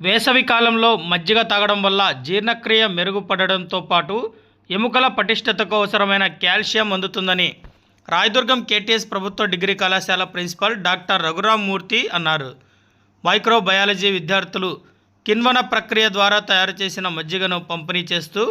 వేసవి కాలంలో మజ్జిగ తాగడం వల్ల జీర్ణక్రియ మెరుగుపడడంతో పాటు ఎముకల పటిష్టతకు అవసరమైన కాల్షియం అందుతుందని రాయదుర్గం కేటీఎస్ ప్రభుత్వ డిగ్రీ కళాశాల ప్రిన్సిపల్ డాక్టర్ రఘురామ్ మూర్తి అన్నారు. మైక్రోబయాలజీ విద్యార్థులు కిణ్వన ప్రక్రియ ద్వారా తయారు చేసిన మజ్జిగను పంపిణీ చేస్తూ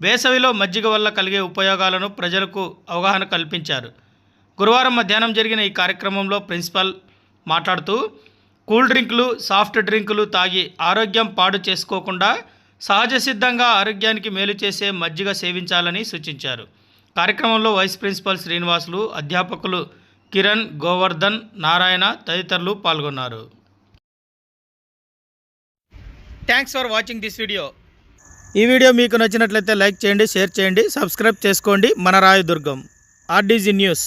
వేసవిలో మజ్జిగ వల్ల కలిగే ఉపయోగాలను ప్రజలకు అవగాహన కల్పించారు. గురువారం మధ్యాహ్నం జరిగిన ఈ కార్యక్రమంలో ప్రిన్సిపల్ మాట్లాడుతూ కూల్ డ్రింకులు సాఫ్ట్ డ్రింకులు తాగి ఆరోగ్యం పాడు చేసుకోకుండా సహజ సిద్ధంగా ఆరోగ్యానికి మేలు చేసే మజ్జిగ సేవించాలని సూచించారు. కార్యక్రమంలో వైస్ ప్రిన్సిపల్ శ్రీనివాసులు అధ్యాపకులు కిరణ్ గోవర్ధన్ నారాయణ తదితరులు పాల్గొన్నారు. Thanks for watching this video ఈ వీడియో మీకు నచ్చినట్లయితే లైక్ చేయండి షేర్ చేయండి సబ్స్క్రైబ్ చేసుకోండి. మన రాయదుర్గం ఆర్డీజీ న్యూస్.